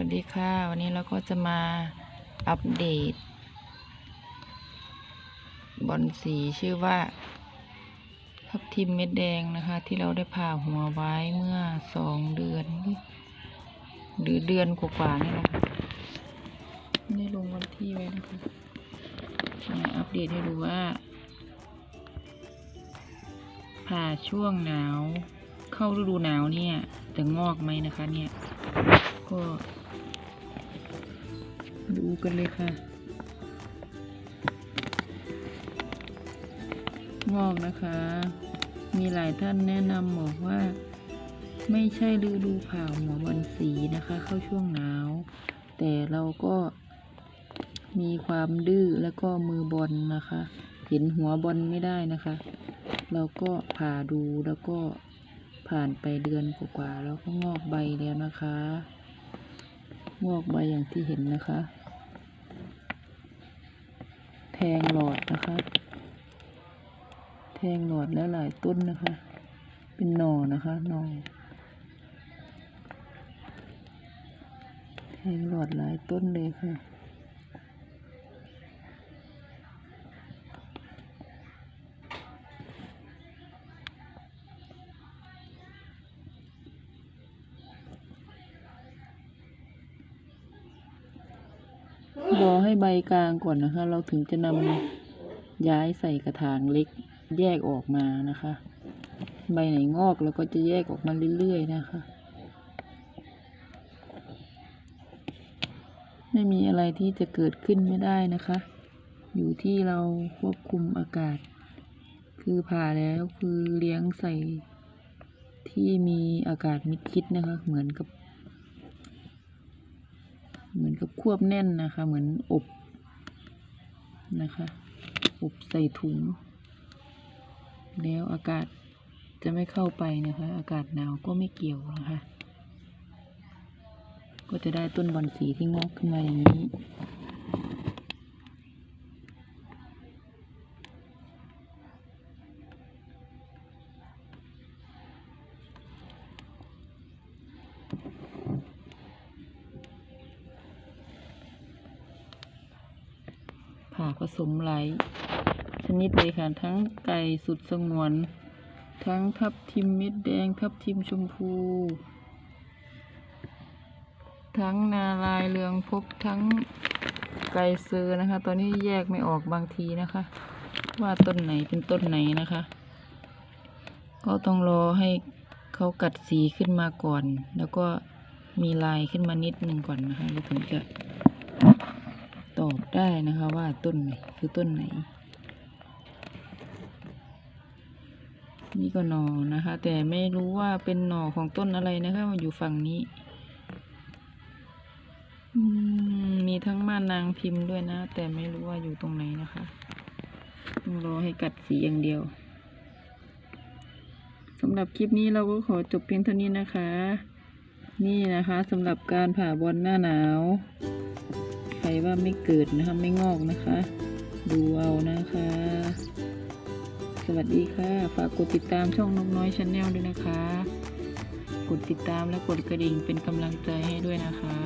วัสดีค่ะ วันนี้เราก็จะมาอัปเดต บอลสีชื่อว่าทับทิมเม็ดแดงนะคะ ที่เราได้ผ่าหัวไว้เมื่อสองเดือน หรือเดือนกว่าๆนี่แหละไม่ได้ลงวันที่ไว้นะคะมาอัปเดตให้ดูว่า ผ่าช่วงหนาว เข้าฤดูหนาวเนี่ย จะงอกไหมนะคะ เนี่ย ก็ ดูกันเลยค่ะ งอกนะคะ มีหลายท่านแนะนำบอกว่า ไม่ใช่ฤดูผ่าหัวบอลสีนะคะ เข้าช่วงหนาว แต่เราก็มีความดื้อแล้วก็มือบอลนะคะ เห็นหัวบอลไม่ได้นะคะ เราก็ผ่าดูแล้วก็ ผ่านไปเดือนกว่าๆแล้วก็งอกใบแล้วนะคะ งอกใบอย่างที่เห็นนะคะ แทงหลอดนะคะ แทงหลอดแล้วหลายต้นนะคะ เป็นหน่อนะคะหน่อแทงหลอดหลายต้นเลยค่ะ รอให้ใบกลางก่อนนะคะ เราถึงจะนำย้ายใส่กระถางเล็กแยกออกมานะคะ ใบไหนงอกเราก็จะแยกออกมาเรื่อยๆนะคะ ไม่มีอะไรที่จะเกิดขึ้นไม่ได้นะคะ อยู่ที่เราควบคุมอากาศ คือผ่าแล้วคือเลี้ยงใส่ที่มีอากาศมิดชิดนะคะ เหมือนกับ เหมือนกับควบแน่นนะคะ เหมือนอบนะคะ อบใส่ถุง แล้วอากาศจะไม่เข้าไปนะคะ อากาศหนาวก็ไม่เกี่ยวนะคะ ก็จะได้ต้นบอนสีที่งอกขึ้นมาอย่างนี้ ผสมหลายชนิดเลยค่ะ ทั้งไก่สุดสงวน ทั้งทับทิมเม็ดแดง ทับทิมชมพู ทั้งนาลายเรืองพบทั้งไก่เซอร์นะคะ ตอนนี้แยกไม่ออกบางทีนะคะ ว่าต้นไหนเป็นต้นไหนนะคะ ก็ต้องรอให้เขากัดสีขึ้นมาก่อน แล้วก็มีลายขึ้นมานิดนึงก่อนนะคะ แล้วถึงจะ อบได้นะคะว่าต้นไหนคือต้นไหน นี่ก็หนอนะคะ แต่ไม่รู้ว่าเป็นหน่อของต้นอะไรนะคะมันอยู่ฝั่งนี้มีทั้งม่านนางพิมพ์ด้วยนะ แต่ไม่รู้ว่าอยู่ตรงไหนนะคะต้องรอให้กัดสีอย่างเดียวสำหรับคลิปนี้เราก็ขอจบเพียงเท่านี้นะคะ นี่นะคะสำหรับการผ่าบอลหน้าหนาว ว่าไม่เกิดนะคะไม่งอกนะคะ ดูเอานะคะ สวัสดีค่ะ ฝากกดติดตามช่องนกน้อยชาแนลด้วยนะคะ กดติดตามและกดกระดิ่งเป็นกำลังใจให้ด้วยนะคะ